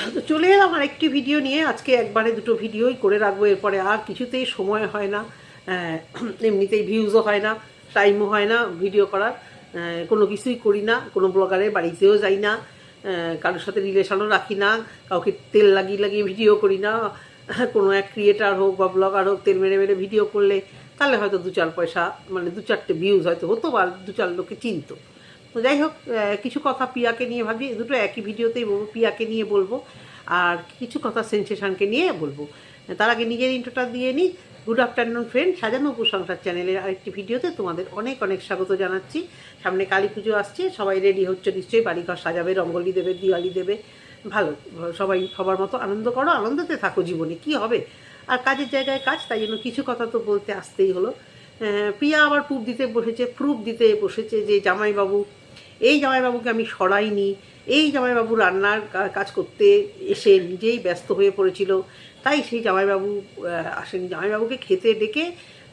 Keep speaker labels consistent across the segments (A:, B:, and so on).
A: তো চলে এলাম আর একটি ভিডিও নিয়ে। আজকে একবারে দুটো ভিডিওই করে রাখব, এরপরে আর কিছুতেই সময় হয় না। এমনিতেই ভিউজও হয় না টাইমও হয় না ভিডিও করার। কোনো কিছুই করি না, কোনো ব্লগারের বাড়িতেও যাই না কারোর সাথে রিলেশনও রাখি না, কাউকে তেল লাগিয়ে লাগিয়ে ভিডিও করি না। কোনো এক ক্রিয়েটার হোক বা ব্লগার হোক, তেল মেরে মেরে ভিডিও করলে, তাহলে হয়তো দু চার পয়সা মানে দু চারটে ভিউজ হয়তো হতো বা দু চার লোকে চিনতো। তো যাই হোক কিছু কথা পিয়াকে নিয়ে ভাবি দুটো একই ভিডিওতেই বলব, পিয়াকে নিয়ে বলব, আর কিছু কথা সেন্সেশনকে নিয়ে বলব। তার আগে নিজের ইন্ট্রোটা দিয়ে নিই গুড আফটারনুন ফ্রেন্ড সাজানো উপসংসার চ্যানেলের আরেকটি ভিডিওতে তোমাদের অনেক অনেক স্বাগত জানাচ্ছি। সামনে কালী পুজো আসছে, সবাই রেডি হচ্ছে নিশ্চয়ই, বাড়িঘর সাজাবে, রঙ্গোলি দেবে, দিওয়ালি দেবে। ভালো, সবাই সবার মতো আনন্দ করো, আনন্দতে থাকো জীবনে, কি হবে? আর কাজের জায়গায় কাজ, তাই জন্য কিছু কথা তো বলতে আসতেই হলো। প্রিয়া আবার প্রুফ দিতে বসেছে, প্রুফ দিতে বসেছে যে জামাইবাবু, এই জামাইবাবুকে আমি সরাইনি, এই জামাইবাবু রান্নার কাজ করতে এসে নিজেই ব্যস্ত হয়ে পড়েছিল, তাই সেই জামাইবাবু আসেন। জামাইবাবুকে খেতে ডেকে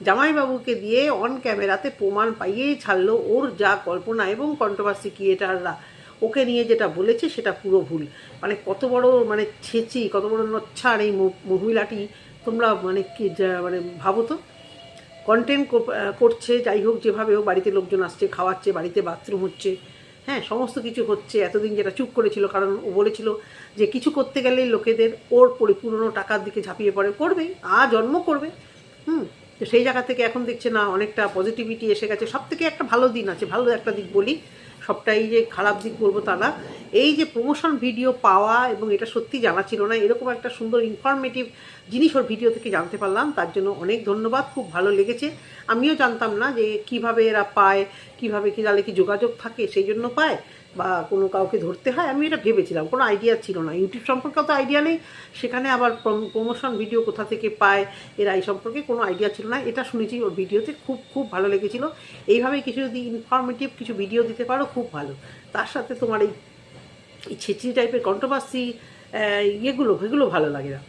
A: জামাইবাবুকে দিয়ে অন ক্যামেরাতে প্রমাণ পাইয়েই ছাড়লো ওর যা কল্পনা এবং কন্ট্রোভার্সি ক্রিয়েটাররা ওকে নিয়ে যেটা বলেছে সেটা পুরো ভুল। মানে কত বড় মানে ছেচি, কত বড় নচ্ছার এই মহিলাটি, তোমরা মানে কি মানে ভাবো তো? কন্টেন্ট করছে, যাই হোক যেভাবে হোক, বাড়িতে লোকজন আসছে, খাওয়াচ্ছে, বাড়িতে বাথরুম হচ্ছে হ্যাঁ সমস্ত কিছু হচ্ছে। এতদিন যেটা চুপ করেছিল, কারণ ও বলেছিল যে কিছু করতে গেলে লোকেদের ওর পরিপূর্ণ টাকার দিকে ঝাঁপিয়ে পড়ে। করবে, আ জন্ম করবে, হুম, তো সেই জায়গা থেকে এখন দেখছে, না, অনেকটা পজিটিভিটি এসে গেছে। সব থেকে একটা ভালো দিন আছে, ভালো একটা দিক বলি, সবটাই যে খারাপ দিক বলব তা না। এই যে প্রমোশন ভিডিও পাওয়া এবং এটা সত্যি জানা ছিল না, এরকম একটা সুন্দর ইনফরমেটিভ জিনিস ওর ভিডিও থেকে জানতে পারলাম, তার জন্য অনেক ধন্যবাদ, খুব ভালো লেগেছে। আমিও জানতাম না যে কীভাবে এরা পায়, কীভাবে কি তাহলে কি যোগাযোগ থাকে, সেই জন্য পায়, বা কোনো কাউকে ধরতে হয়, আমি এটা ভেবেছিলাম, কোনো আইডিয়া ছিল না। ইউটিউব সম্পর্কে তো আইডিয়া নেই, সেখানে আবার প্রমোশন ভিডিও কোথা থেকে পায়, এরা এই সম্পর্কে কোনো আইডিয়া ছিল না, এটা শুনেছি ওর ভিডিওতে, খুব খুব ভালো লেগেছিল। এইভাবে কিছু যদি ইনফরমেটিভ কিছু ভিডিও দিতে পারো, খুব ভালো। তার সাথে তোমার এই ছেচড়ি টাইপের কন্ট্রোভার্সি ইয়েগুলো, এগুলো ভালো লাগে না।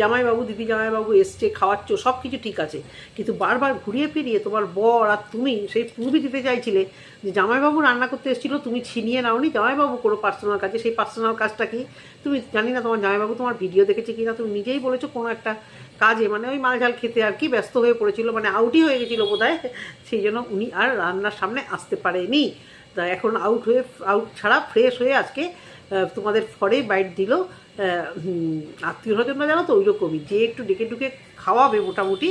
A: জামাইবাবু দিদি জামাইবাবু এসছে, খাওয়াচ্ছ সব কিছু ঠিক আছে। কিন্তু বারবার ঘুরিয়ে ফিরিয়ে তোমার বর আর তুমি সেই পুরবি দিতে চাইছিলে যে জামাইবাবু রান্না করতে এসেছিল, তুমি ছিনিয়ে নাওনি। জামাইবাবু কোনো পার্সোনাল কাজে, সেই পার্সোনাল কাজটা কি? তুমি জানি না তোমার জামাইবাবু তোমার ভিডিও দেখেছে কি না তুমি নিজেই বলেছ কোনো একটা কাজে। মানে ওই মাল ঝাল খেতে আর কি ব্যস্ত হয়ে পড়েছিল মানে আউটই হয়ে গেছিল বোধ সেই জন্য উনি আর রান্নার সামনে আসতে পারেনি। তা এখন আউট হয়ে আউট ছাড়া ফ্রেশ হয়ে আজকে তোমাদের ফরে বাইট দিল। আত্মীয় স্বজনরা জানো তো ওই রকমই যে একটু ডেকে ডুকে খাওয়াবে মোটামুটি,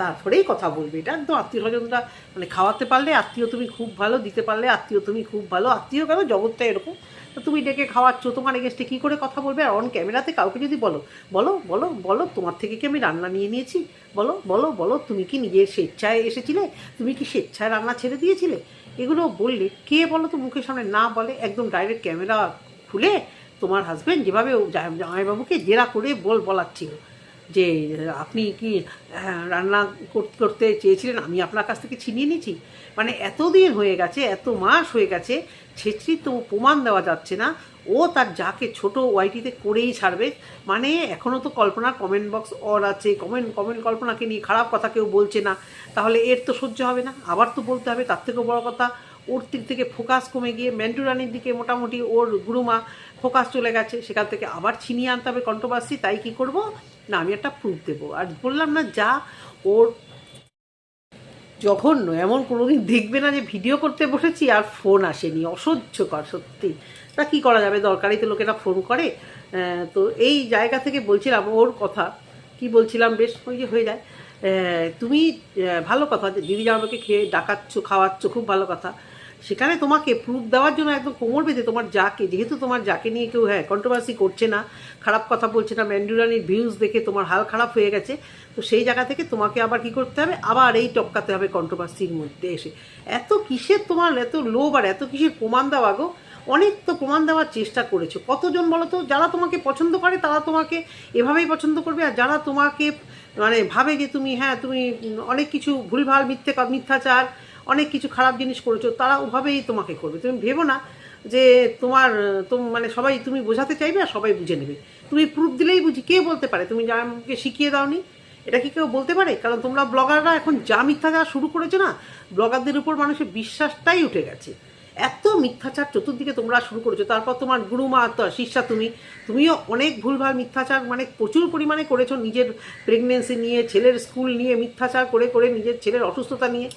A: তারপরেই কথা বলবে। এটা একদম আত্মীয় স্বজনরা মানে খাওয়াতে পারলে আত্মীয় তুমি খুব ভালো, দিতে পারলে আত্মীয় তুমি খুব ভালো। আত্মীয় কেন? জগৎটা এরকম। তো তুমি ডেকে খাওয়াচ্ছ, তোমার এগেনস্টে কী করে কথা বলবে? আর অন ক্যামেরাতে কাউকে যদি বলো বলো বলো বলো, তোমার থেকে কি আমি রান্না নিয়ে নিয়েছি? বলো বলো বলো, তুমি কি নিজের স্বেচ্ছায় এসেছিলে? তুমি কি স্বেচ্ছায় রান্না ছেড়ে দিয়েছিলে? এগুলো বললে কে বলো তো মুখের সামনে না বলে, একদম ডাইরেক্ট ক্যামেরা খুলে তোমার হাজব্যান্ড যেভাবে জামাইবাবুকে জেরা করে বল, বলাচ্ছিল যে, আপনি কি রান্না করতে করতে চেয়েছিলেন? আমি আপনার কাছ থেকে ছিনিয়ে নিয়েছি। মানে এতদিন হয়ে গেছে, এত মাস হয়ে গেছে, ছেচড়ি তো প্রমাণ দেওয়া যাচ্ছে না। ও তার যাকে ছোট ওয়াইটিতে করেই ছাড়বে। মানে এখনও তো কল্পনার কমেন্ট বক্স অর আছে। কমেন্ট কমেন্ট কল্পনাকে নিয়ে খারাপ কথা কেউ বলছে না। তাহলে এর তো সহ্য হবে না। আবার তো বলতে হবে, তার থেকেও বড় কথা, ওর দিক থেকে ফোকাস কমে গিয়ে মেন্টু রানির দিকে মোটামুটি ওর গুরুমা ফোকাস চলে গেছে, সেখান থেকে আবার ছিনিয়ে আনতে হবে কন্ট্রোভার্সি তাই কি করব? না, আমি একটা প্রুফ দেবো। আর বললাম না, যা ওর জঘন্য, এমন কোনোদিন দেখবে না যে ভিডিও করতে বসেছি আর ফোন আসেনি। অসহ্যকর, সত্যি। তা কী করা যাবে? দরকারি তো লোকেরা ফোন করে। তো এই জায়গা থেকে বলছিলাম ওর কথা। কি বলছিলাম? বেশ, ওই যে হয়ে যায়। তুমি ভালো কথা, যে দিদি আমাকে খেয়ে ডাকাচ্ছ, খাওয়াচ্ছ, খুব ভালো কথা। সেখানে তোমাকে প্রুফ দেওয়ার জন্য একদম কোমর বেঁধে তোমার যাকে, যেহেতু তোমার যাকে নিয়ে কেউ হ্যাঁ কন্ট্রোভার্সি করছে না, খারাপ কথা বলছে না ম্যান্ডুরানির ভিউজ দেখে তোমার হাল খারাপ হয়ে গেছে, তো সেই জায়গা থেকে তোমাকে আবার কি করতে হবে? আবার এই টপকাতে হবে কন্ট্রোভার্সির মধ্যে এসে। এত কিসের তোমার, এত লোভ আর এত কিসের প্রমাণ দেওয়া গো? অনেক তো প্রমাণ দেওয়ার চেষ্টা করেছ। কতজন বলো তো? যারা তোমাকে পছন্দ করে, তারা তোমাকে এভাবেই পছন্দ করবে, আর যারা তোমাকে মানে ভাবে যে তুমি হ্যাঁ তুমি অনেক কিছু ভুলভাল মিথ্যে মিথ্যাচার অনেক কিছু খারাপ জিনিস করেছ, তারা ওভাবেই তোমাকে করবে। তুমি ভেবো না যে তোমার, তোম মানে সবাই তুমি বোঝাতে চাইবে আর সবাই বুঝে নেবে। তুমি প্রুফ দিলেই বুঝি, কে বলতে পারে? তুমি যা আমাকে শিখিয়ে দাওনি? এটা কি কেউ বলতে পারে? কারণ তোমরা ব্লগাররা এখন যা মিথ্যা যা শুরু করেছ না, ব্লগারদের উপর মানুষের বিশ্বাসটাই উঠে গেছে। এত মিথ্যাচার চতুর্দিকে তোমরা শুরু করেছ, তারপর তোমার গুরুমা তো শিষ্যা, তুমি, তুমিও অনেক ভুলভাল মিথ্যাচার মানে প্রচুর পরিমাণে করেছ নিজের প্রেগনেন্সি নিয়ে, ছেলের স্কুল নিয়ে মিথ্যাচার করে করে নিজের ছেলের অসুস্থতা নিয়ে।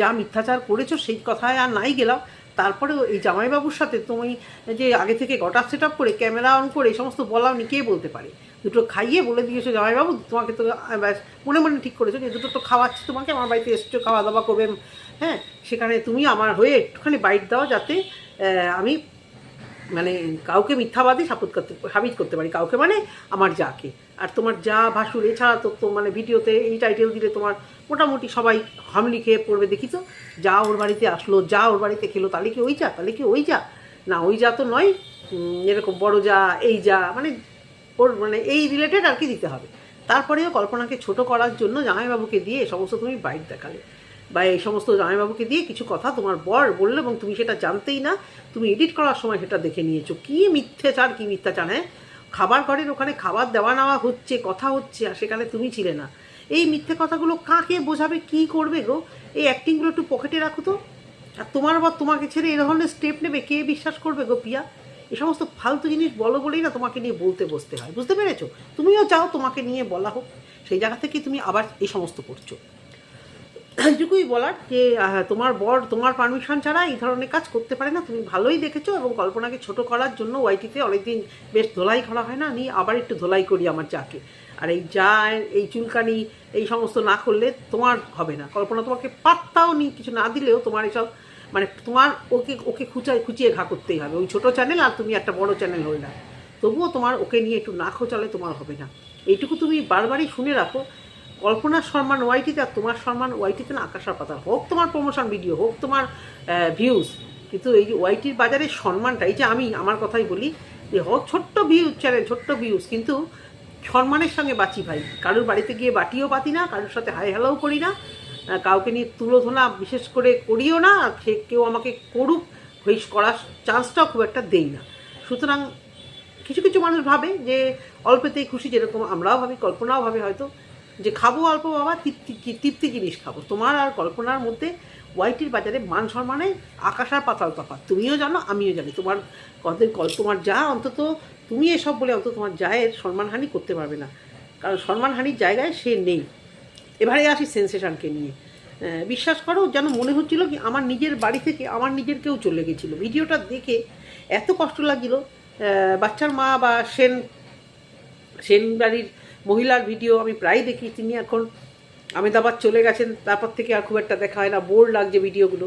A: যা মিথ্যাচার করেছ সেই কথায় আর নাই গেলাম। তারপরেও এই জামাইবাবুর সাথে তুমি যে আগে থেকে গটা সেট আপ করে ক্যামেরা অন করে এই সমস্ত বলাও নি, কে বলতে পারে? দুটো খাইয়ে বলে দিয়েছ জামাইবাবু, তোমাকে তো ব্যাস, মনে মনে ঠিক করেছ যে দুটো তো খাওয়াচ্ছি তোমাকে, আমার বাড়িতে এসছো, খাওয়া দাওয়া করবে হ্যাঁ? সেখানে তুমি আমার হয়ে একটুখানি বাইট দাও যাতে আমি মানে কাউকে মিথ্যাবাদী সাপোর্ট করতে, সাবিত করতে পারি, কাউকে মানে আমার যাকে। আর তোমার যা ভাসুর, এছাড়া তো তো মানে ভিডিওতে এই টাইটেল দিলে তোমার মোটামুটি সবাই হামলি খেয়ে পড়বে দেখি তো যা ওর বাড়িতে আসলো, যা ওর বাড়িতে খেলো, তাহলে কি ওই যা, তাহলে কি ওই যা? না, ওই যা তো নয় এরকম বড় যা, এই যা মানে ওর মানে এই রিলেটেড আর কি দিতে হবে। তারপরেও কল্পনাকে ছোট করার জন্য জামাইবাবুকে দিয়ে সমস্ত তুমি বাইক দেখালে। বা এই সমস্ত জামাইবাবুকে দিয়ে কিছু কথা তোমার বর বলল এবং তুমি সেটা জানতেই না, তুমি এডিট করার সময় সেটা দেখে নিয়েছো। কী মিথ্যাচার কী মিথ্যাচার হ্যাঁ? খাবার ঘরের ওখানে খাবার দেওয়া নেওয়া হচ্ছে, কথা হচ্ছে, আর সেখানে তুমি ছিলে না। এই মিথ্যে কথাগুলো কাকে বোঝাবে, কি করবে গো? এই অ্যাক্টিংগুলো একটু পকেটে রাখো তো। আর তোমার বা তোমাকে ছেড়ে এই ধরনের স্টেপ নেবে, কে বিশ্বাস করবে গো পিয়া? এই সমস্ত ফালতু জিনিস বলো বলেই না তোমাকে নিয়ে বলতে বসতে হয়, বুঝতে পেরেছ? তুমিও চাও তোমাকে নিয়ে বলা হোক। সেই জায়গা থেকে তুমি আবার এই সমস্ত করছ। এইটুকুই বলার যে তোমার বর তোমার পারমিশন ছাড়া এই ধরনের কাজ করতে পারে না। তুমি ভালোই দেখেছ এবং কল্পনাকে ছোট করার জন্য ওয়াইটিতে অনেকদিন বেশ ধোলাই করা হয় না। আমি আবার একটু ধোলাই করি আমার যাকে আর এই যা, এই চুলকানি, এই সমস্ত না করলে তোমার হবে না। কল্পনা তোমাকে পাত্তাও নি, কিছু না দিলেও তোমার এসব মানে তোমার ওকে ওকে খুচাই খুচিয়ে ঘা করতেই হবে। ওই ছোটো চ্যানেল আর তুমি একটা বড় চ্যানেল হোল্ডার তবুও তোমার ওকে নিয়ে একটু না খোঁচালে তোমার হবে না। এইটুকু তুমি বারবারই শুনে রাখো। কল্পনার সম্মান ওয়াইটিতে আর তোমার সম্মান ওয়াইটিতে না আকাশার পাতা। হোক তোমার প্রমোশন ভিডিও হোক তোমার ভিউজ কিন্তু এই যে ওয়াইটির বাজারে সম্মানটা এই যে আমি আমার কথাই বলি যে, হোক ছোট্ট ভিউজ চ্যানেল ছোট্ট ভিউজ কিন্তু সম্মানের সঙ্গে বাঁচি ভাই। কারোর বাড়িতে গিয়ে বাটিও পাতি না, কারোর সাথে হাই হ্যালোও করি না কাউকে নিয়ে তুলোধনা বিশেষ করে করিও না আর সে কেউ আমাকে করুক হইস করার চান্সটাও খুব একটা দেই না। সুতরাং কিছু কিছু মানুষ ভাবে যে, অল্পতেই খুশি যেরকম আমরাও ভাবি, কল্পনাও ভাবে হয়তো। যে খাব অল্প বাবা, তৃপ্তি তৃপ্তি জিনিস খাব। তোমার আর কল্পনার মধ্যে ওয়াইটির বাজারে মান সম্মানে আকাশ আর পাতাল তফাৎ তুমিও জানো, আমিও জানি। তোমার কদের তোমার যা অন্তত, তুমি এসব বলে অন্তত তোমার জায়ের সম্মানহানি করতে পারবে না। কারণ সম্মানহানির জায়গায় সে নেই। এবারে আসি সেন্সেশনকে নিয়ে। বিশ্বাস করো, যেন মনে হচ্ছিল কি, আমার নিজের বাড়ি থেকে আমার নিজের কেউ চলে গেছিল। ভিডিওটা দেখে এত কষ্ট লাগছিল। বাচ্চার মা বা সেন সেন বাড়ির মহিলার ভিডিও আমি প্রায় দেখি, তিনি এখন আমেদাবাদ চলে গেছেন, তারপর থেকে আর খুব একটা দেখা হয় না, বোর লাগছে ভিডিওগুলো।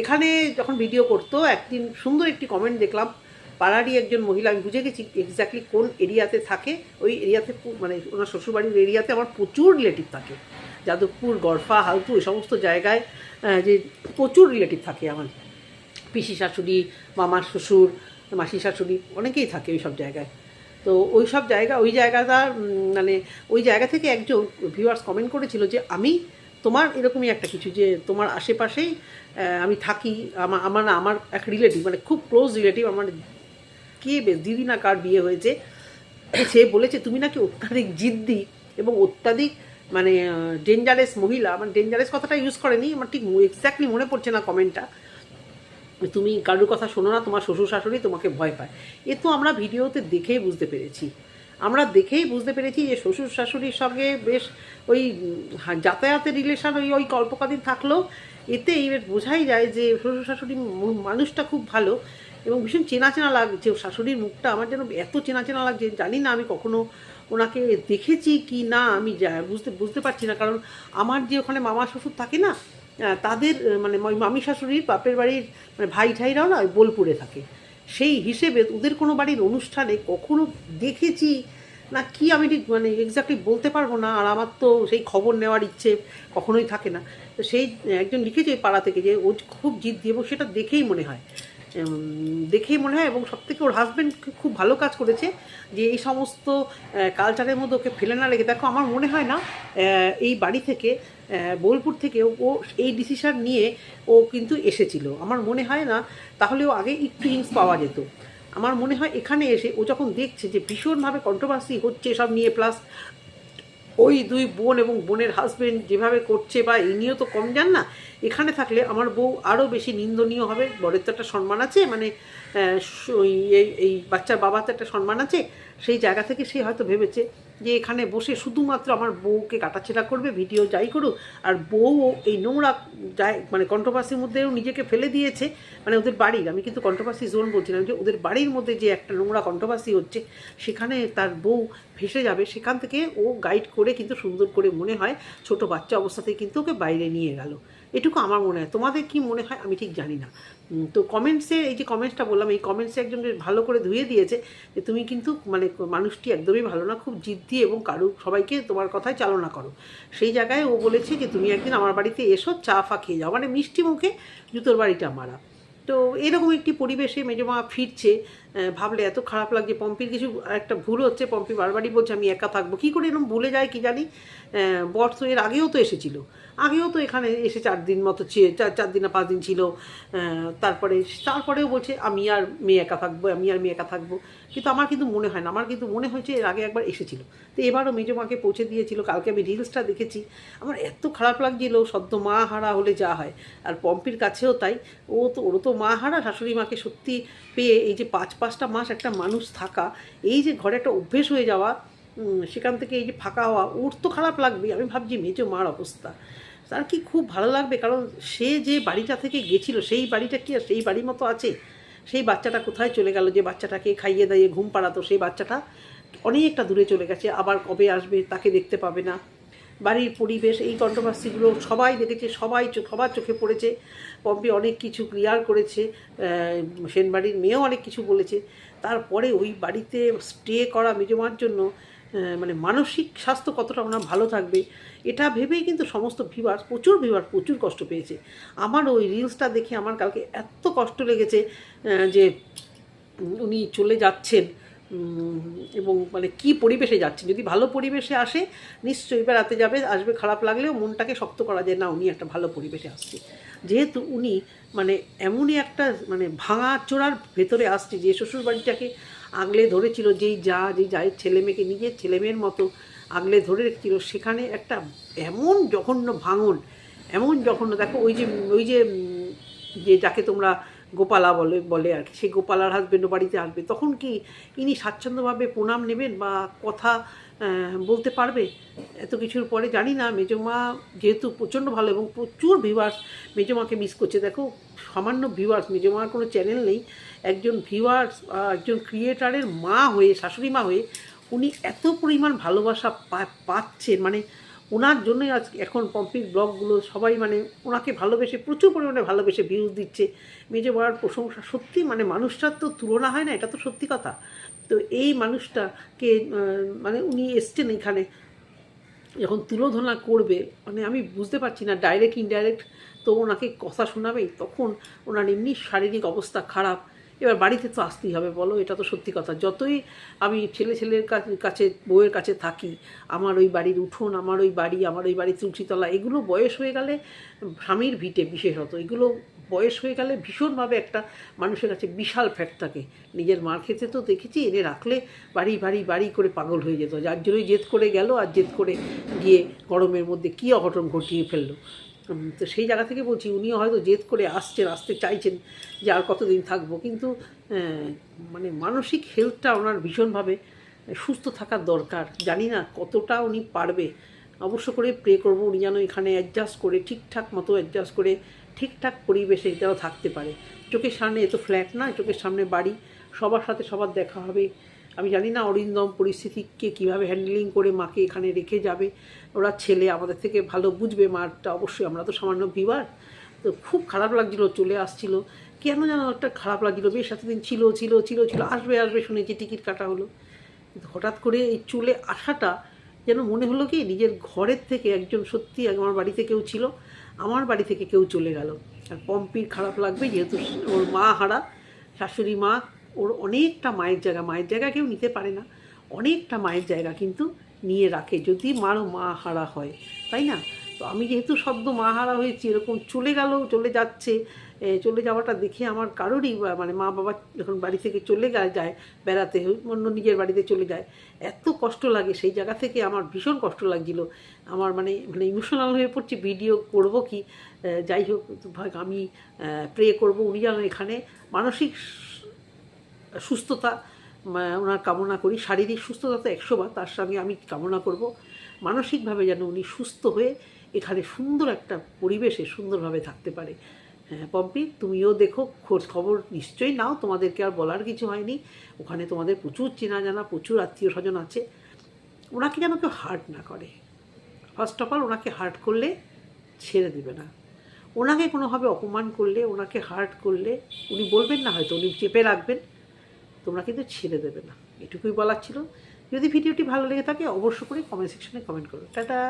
A: এখানে যখন ভিডিও করতো, একদিন সুন্দর একটি কমেন্ট দেখলাম, পাড়ারই একজন মহিলা, আমি বুঝে গেছি এক্স্যাক্টলি কোন এরিয়াতে থাকে, ওই এরিয়াতে মানে ওনার শ্বশুরবাড়ির এরিয়াতে আমার প্রচুর রিলেটিভ থাকে। যাদবপুর, গড়ফা, হালতু, এই সমস্ত জায়গায় যে প্রচুর রিলেটিভ থাকে আমার। পিসি শাশুড়ি, মামার শ্বশুর মাসি শাশুড়ি, অনেকেই থাকে ওই সব জায়গায়। তো ওই সব জায়গা, ওই জায়গাটা মানে ওই জায়গা থেকে একজন ভিউয়ার্স কমেন্ট করেছিল যে, আমি তোমার এরকমই একটা কিছু, যে তোমার আশেপাশেই আমি থাকি আমার আমার আমার এক রিলেটিভ মানে খুব ক্লোজ রিলেটিভ আমার কে বেশ, দিদি না কার বিয়ে হয়েছে, সে বলেছে, তুমি নাকি অত্যাধিক জিদ্দি এবং অত্যাধিক মানে ডেঞ্জারাস মহিলা। মানে ডেঞ্জারাস কথাটা ইউজ করেনি, আমার ঠিক এক্স্যাক্টলি মনে পড়ছে না কমেন্টটা তুমি কারোর কথা শোনো না, তোমার শ্বশুর শাশুড়ি তোমাকে ভয় পায়। এ তো আমরা ভিডিওতে দেখেই বুঝতে পেরেছি। আমরা দেখেই বুঝতে পেরেছি যে শ্বশুর শাশুড়ির সঙ্গে বেশ ওই যাতায়াতের রিলেশান ওই ওই অল্প কদিন থাকলেও এতে এবার বোঝাই যায় যে শ্বশুর শাশুড়ি মানুষটা খুব ভালো এবং ভীষণ চেনা চেনা লাগছে শাশুড়ির মুখটা আমার যেন এত চেনা চেনা লাগছে, জানি না আমি কখনো ওনাকে দেখেছি কি না আমি বুঝতে বুঝতে পারছি না। কারণ আমার যে ওখানে মামা শ্বশুর থাকে না তাদের মানে মামি শাশুড়ির বাপের বাড়ির মানে ভাই ঠাইরাও না বোলপুরে থাকে। সেই হিসেবে ওদের কোনো বাড়ির অনুষ্ঠানে কখনো দেখেছি না কি আমি ঠিক মানে এক্স্যাক্টলি বলতে পারব না, আর আমার তো সেই খবর নেওয়ার ইচ্ছে কখনোই থাকে না। তো সেই একজন লিখেছে ওই পাড়া থেকে যে ও খুব জিদ দিয়ে সেটা দেখেই মনে হয়। দেখেই মনে হয়, এবং সবথেকে ওর হাজব্যান্ড খুব ভালো কাজ করেছে যে এই সমস্ত কালচারের মধ্যে ওকে ফেলে না লেগে দেখো, আমার মনে হয় না এই বাড়ি থেকে বোলপুর থেকে ও- এই ডিসিশন নিয়ে ও কিন্তু এসেছিল। আমার মনে হয় না, তাহলে ও আগে একটু হিংস পাওয়া যেত। আমার মনে হয় এখানে এসে ও যখন দেখছে যে ভীষণভাবে কন্ট্রোভার্সি হচ্ছে সব নিয়ে প্লাস ওই দুই বোন এবং বোনের হাজবেন্ড যেভাবে করছে বা এই নিয়েও তো কম যান না, এখানে থাকলে আমার বউ আরও বেশি নিন্দনীয় হবে। বরের তো একটা সম্মান আছে মানে এই বাচ্চার বাবার তো একটা সম্মান আছে, সেই জায়গা থেকে সে হয়তো ভেবেছে যে এখানে বসে শুধুমাত্র আমার বউকে কাটাছেড়া করবে, ভিডিও যাই করুক, আর বউ এই নোংরা যায় মানে কন্ট্রোভার্সির মধ্যেও নিজেকে ফেলে দিয়েছে মানে ওদের বাড়ির, আমি কিন্তু কন্ট্রোভার্সি জোন বলছিলাম যে ওদের বাড়ির মধ্যে যে একটা নোংরা কন্ট্রোভার্সি হচ্ছে, সেখানে তার বউ ভেসে যাবে, সেখান থেকে ও গাইড করে কিন্তু সুন্দর করে মনে হয় ছোট বাচ্চা অবস্থাতেই কিন্তু ওকে বাইরে নিয়ে গেল। এটুকু আমার মনে হয়। তোমাদের কি মনে হয়? আমি ঠিক জানি না। তো কমেন্টসে এই যে কমেন্টসটা বললাম, এই কমেন্টসে একজন ভালো করে ধুয়ে দিয়েছে যে তুমি কিন্তু মানে মানুষটি একদমই ভালো না, খুব জিদ্দি এবং কারু, সবাইকে তোমার কথায় চালনা করো। সেই জায়গায় ও বলেছে যে, তুমি একদিন আমার বাড়িতে এসো, চা ফা খেয়ে যাও। মানে মিষ্টি মুখে জুতোর বাড়িটা মারা। তো এরকম একটি পরিবেশে মেজমা ফিরছে ভাবলে এত খারাপ লাগছে, পম্পির কিছু একটা ভুল হচ্ছে, পম্পি বারবারই বলছে, আমি একা থাকব। কী করে এরকম ভুলে যায় কি জানি? বর তো এর আগেও তো এসেছিল। আগেও তো এখানে এসে চার দিন মতো চার চার দিন না পাঁচ দিন ছিল। তারপরে, তারপরেও বলছে, আমি আর মেয়ে একা থাকব, আমি আর মেয়ে একা থাকব। কিন্তু আমার কিন্তু মনে হয় না। আমার কিন্তু মনে হয়েছে এর আগে একবার এসেছিল। তো এবারও মেজো মাকে পৌঁছে দিয়েছিল। কালকে আমি রিলসটা দেখেছি। আমার এত খারাপ লাগছিল, সদ্য মা হারা হলে যা হয়। আর পম্পির কাছেও তাই। ও তো, ওরও তো মা হারা। শাশুড়ি মাকে সত্যি পেয়ে এই যে পাঁচ পাঁচটা মাস একটা মানুষ থাকা, এই যে ঘরে একটা অভ্যেস হয়ে যাওয়া সেখান থেকে এই যে ফাঁকা হওয়া, ওর তো খারাপ লাগবে আমি ভাবছি মেজো মার অবস্থা। তার কি খুব ভালো লাগবে? কারণ সে যে বাড়িটা থেকে গেছিল, সেই বাড়িটা কি আর সেই বাড়ির মতো আছে? সেই বাচ্চাটা কোথায় চলে গেল, যে বাচ্চাটাকে খাইয়ে দাইয়ে ঘুম পাড়াতো, সেই বাচ্চাটা অনেকটা দূরে চলে গেছে, আবার কবে আসবে তাকে দেখতে পাবে না। বাড়ির পরিবেশ, এই কন্ট্রোভার্সিগুলো সবাই দেখেছে, সবাই সবার চোখে পড়েছে। পম্পি অনেক কিছু ক্লিয়ার করেছে সেন সেনবাড়ির মেয়েও অনেক কিছু বলেছে। তারপরে ওই বাড়িতে স্টে করা মেজমার জন্য মানে মানসিক স্বাস্থ্য কতটা ওনার ভালো থাকবে, এটা ভেবেই কিন্তু সমস্ত ভিভার প্রচুর ভিভার প্রচুর কষ্ট পেয়েছে। আমার ওই রিলসটা দেখে আমার কালকে এত কষ্ট লেগেছে যে উনি চলে যাচ্ছেন এবং মানে কি পরিবেশে যাচ্ছেন যদি ভালো পরিবেশে আসে, নিশ্চয়ই বেড়াতে যাবে, আসবে, খারাপ লাগলেও মনটাকে শক্ত করা যায় না, উনি একটা ভালো পরিবেশে আসছে। যেহেতু উনি মানে এমনই একটা মানে ভাঙা চোরার ভেতরে আসছে, যে শ্বশুর বাড়িটাকে আগলে ধরেছিল, যেই যা, যেই যাই ছেলে মেয়েকে নিজের ছেলে মেয়ের মতো আগলে ধরে রেখেছিল, সেখানে একটা এমন জঘন্য ভাঙন, এমন জঘন্য, দেখো ওই যে ওই যে যে যাকে তোমরা গোপালা বলে বলে আর কি, সেই গোপালার হাসবেন্ড বাড়িতে আসবে, তখন কি ইনি স্বাচ্ছন্দ্যভাবে প্রণাম নেবেন বা কথা বলতে পারবে। এত কিছুর পরে জানি না, মেজমা যেহেতু প্রচণ্ড ভালো এবং প্রচুর ভিউয়ার্স মেজমাকে মিস করছে। দেখো, সামান্য ভিউয়ার্স মেজমার কোনো চ্যানেল নেই। একজন ভিউয়ার্স একজন ক্রিয়েটারের মা হয়ে, শাশুড়ি মা হয়ে, উনি এত পরিমাণ ভালোবাসা পা- পাচ্ছেন। মানে ওনার জন্যই আজ এখন পম্পিক ব্লগগুলো সবাই মানে ওনাকে ভালোবেসে, প্রচুর পরিমাণে ভালোবেসে ভিউজ দিচ্ছে। মেজে বড়ার প্রশংসা সত্যি মানে মানুষটার তো তুলনা হয় না, এটা তো সত্যি কথা। তো এই মানুষটাকে মানে উনি এসছেন এখানে। যখন তুলোধনা করবে মানে আমি বুঝতে পারছি না ডাইরেক্ট ইনডাইরেক্ট তো ওনাকে কথা শোনাবেই, তখন ওনার এমনি শারীরিক অবস্থা খারাপ। এবার বাড়িতে তো আসতেই হবে, বলো, এটা তো সত্যি কথা। যতই আমি ছেলে ছেলের কাছে- বউয়ের কাছে থাকি, আমার ওই বাড়ির উঠোন, আমার ওই বাড়ি, আমার ওই বাড়ির তুলসীতলা, এগুলো বয়স হয়ে গেলে স্বামীর ভিটে বিশেষত, এগুলো বয়স হয়ে গেলে ভীষণভাবে একটা মানুষের কাছে বিশাল ফ্যাট থাকে। নিজের মার খেতে তো দেখেছি, এনে রাখলে বাড়ি বাড়ি বাড়ি করে পাগল হয়ে যেত। যার জন্যই জেদ করে গেল, আর জেদ করে গিয়ে গরমের মধ্যে কী অঘটন ঘটিয়ে ফেলল। তো সেই জায়গা থেকে বলছি, উনিও হয়তো জেদ করে আসছেন, আসতে চাইছেন যে আর কতদিন থাকব। কিন্তু মানে মানসিক হেলথটা ওনার ভীষণভাবে সুস্থ থাকার দরকার। জানি না কতটা উনি পারবে। অবশ্য করে প্রে করব উনি যেন এখানে অ্যাডজাস্ট করে, ঠিকঠাক মতো অ্যাডজাস্ট করে, ঠিকঠাক পরিবেশে যেন থাকতে পারে। চোখের সামনে এত ফ্ল্যাট না, চোখের সামনে বাড়ি, সবার সাথে সবার দেখা হবে আমি জানি না অরিন্দম পরিস্থিতিকে কীভাবে হ্যান্ডেলিং করে মাকে এখানে রেখে যাবে। ওরা ছেলে আমাদের থেকে ভালো বুঝবে, মারটা অবশ্যই আমরা তো সামান্য বিবার। তো খুব খারাপ লাগছিল, চলে আসছিল। কেন যেন একটা খারাপ লাগছিল, বেশ এতদিন ছিল ছিল ছিল ছিল, আসবে আসবে শুনেছি টিকিট কাটা হলো। কিন্তু হঠাৎ করে এই চলে আসাটা যেন মনে হলো কি, নিজের ঘরের থেকে একজন সত্যি আমার বাড়িতে কেউ ছিল, আমার বাড়ি থেকে কেউ চলে গেল। আর পম্পির খারাপ লাগবে, যেহেতু ওর মা হারা, শাশুড়ি মা ওর অনেকটা মায়ের জায়গা মায়ের জায়গা কেউ নিতে পারে না। অনেকটা মায়ের জায়গা কিন্তু নিয়ে রাখে, যদি মারও মা হারা হয়, তাই না? তো আমি যেহেতু সদ্য মাহারা হয়েছি, এরকম চলে গেল, চলে যাচ্ছে চলে যাওয়াটা দেখে আমার কারোরই মানে মা বাবা যখন বাড়ি থেকে চলে যায় বেড়াতে, অন্য নিজের বাড়িতে চলে যায়, এত কষ্ট লাগে, সেই জায়গা থেকে আমার ভীষণ কষ্ট লাগছিল। আমার মানে মানে ইমোশনাল হয়ে পড়ছি ভিডিও করব কি? যাই হোক আমি প্রে করব, উনি যেন এখানে মানসিক সুস্থতা ওনার কামনা করি, শারীরিক সুস্থতা তো একশো বার, তার সঙ্গে আমি কামনা করব। মানসিকভাবে যেন উনি সুস্থ হয়ে এখানে সুন্দর একটা পরিবেশে সুন্দরভাবে থাকতে পারে। হ্যাঁ পম্পি, তুমিও দেখো, খোঁজ খবর নিশ্চয়ই নাও, তোমাদেরকে আর বলার কিছু হয়নি। ওখানে তোমাদের প্রচুর চেনা জানা প্রচুর আত্মীয় স্বজন আছে। ওনাকে যেন কেউ হার্ট না করে। ফার্স্ট অফ অল ওনাকে হার্ট করলে ছেড়ে দেবে না। ওনাকে কোনোভাবে অপমান করলে, ওনাকে হার্ট করলে, উনি বলবেন না হয়তো, উনি চেপে রাখবেন। তোমরা কিন্তু ছেড়ে দেবে না। এটুকুই বলার ছিল। যদি ভিডিওটি ভালো লেগে থাকে, অবশ্য করে কমেন্ট সেকশনে কমেন্ট করো টাটা!